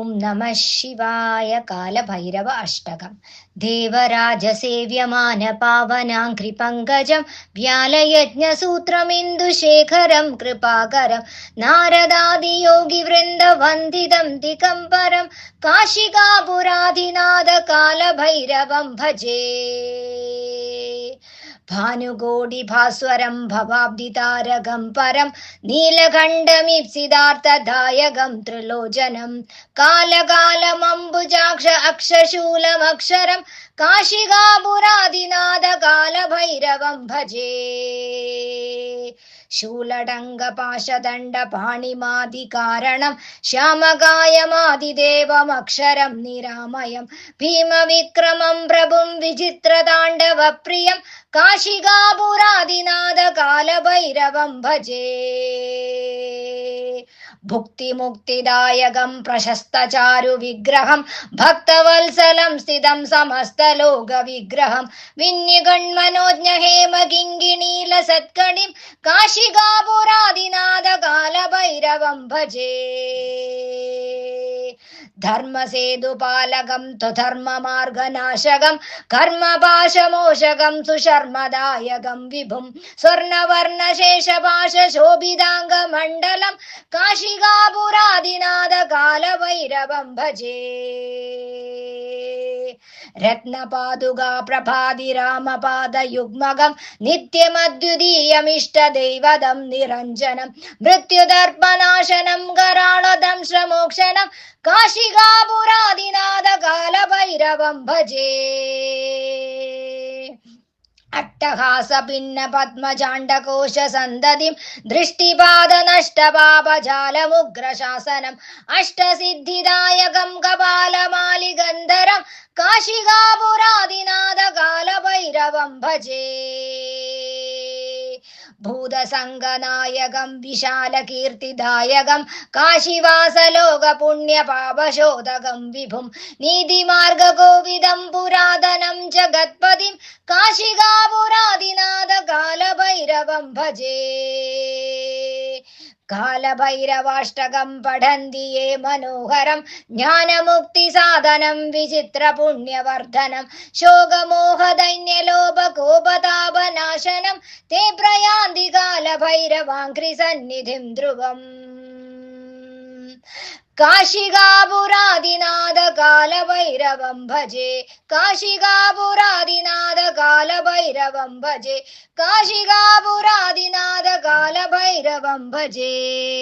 ॐ नमः शिवाय कालभैरव अष्टकम्। देवराजसेव्यमानपावनां कृपङ्कजं व्यालयज्ञसूत्रमिन्दुशेखरं कृपाकरं नारदादियोगिवृन्दवन्दितं दिगम्बरं काशिकापुराधिनादकालभैरवं भजे। ദിഗംബരം കാശികാപുരാധിനാഥ കാലഭൈരവം ഭജേ ഭാനുകോടി ഭാസ്വരം ഭവാബ്ദി താരകം പരം നീലകണ്ഠമീപ്സിതാർത്ഥദായകം ത്രിലോചനം കാലകാലമംബുജാക്ഷ അക്ഷശൂലമക്ഷരം കാശികാപുരാദിനാഥ കാലഭൈരവം ഭജേ ശൂലടങ്കപാശദണ്ഡ പാണിമാതികാരണം ശ്യാമകായമാതിദേവമക്ഷരം നിരാമയം ഭീമവിക്രമം പ്രഭും വിചിത്രതാണ്ഡവപ്രിയം കാശികാപുരാദിനാഥ കാലഭൈരവം ഭജേ. ഭുക്തിമുക്തിദായകം പ്രശസ്തചാരു വിഗ്രഹം ഭക്തവത്സലം സ്ഥിതം സമസ്തലോക വിഗ്രഹം വിന്യഗൺമനോജ്ഞ ഹേമ കിങ്കിണീല സത്കണിം കാശികാപുരാദിനാഥ കാലഭൈരവം ഭജേ. ധർമ്മസേതുപാലകം ത്വധർമ്മമാർഗനാശകം കർമ്മപാശമോഷകം സുശർമ്മദായകം വിഭും സ്വർണവർണശേഷപാശ ശോഭിതാംഗമണ്ഡലം കാശികാപുരാദിനാഥ കാലഭൈരവം ഭജേ. രത്നപാതുകാ പ്രഭാതിരാമപാദയുഗ്മകം നിത്യമദ്വിതീയമിഷ്ടദൈവതം നിരഞ്ജനം മൃത്യുദർപ്പനാശനം കരാളതം ശ്രമോക്ഷണം കാശികാപുരാദിനാഥ കാലഭൈരവം ഭജേ. അട്ടഹാസ ഭിന്ന പത്മചാണ്ഡകോശ സന്തതിം ദൃഷ്ടിപാദ നഷ്ടപാപജാലമുഗ്രശാസനം അഷ്ടസിദ്ധിദായകം കപാലമാലിഗന്ധരം കാശികാപുരാദിനാഥ കാലഭൈരവം ഭജേ. ഭൂതസംഗനായകം വിശാലകീർത്തിദായകം കാശിവാസലോക പുണ്യപാപശോധകം വിഭും. നീതിമാർഗകോവിദം പുരാതനം ജഗത്പതിം. കാശികാപുരാദിനാഥ കാലഭൈരവം ഭജേ. കാലഭൈരവാഷ്ടകം പഠന്തി യേ മനോഹരം. ജ്ഞാനമുക്തി സാധനം വിചിത്ര പുണ്യവർദ്ധനം. ശോകമോഹദൈന്യലോപ കോപതാപനാശനം. തേ പ്രയാന്തി കാലഭൈരവാഘ്രി സന്നിധിം ധ്രുവം. काशिगाबुरादिनाद भजे काशिगाबुरादिनाद भजे काशिगाबुरादिनाद भजे।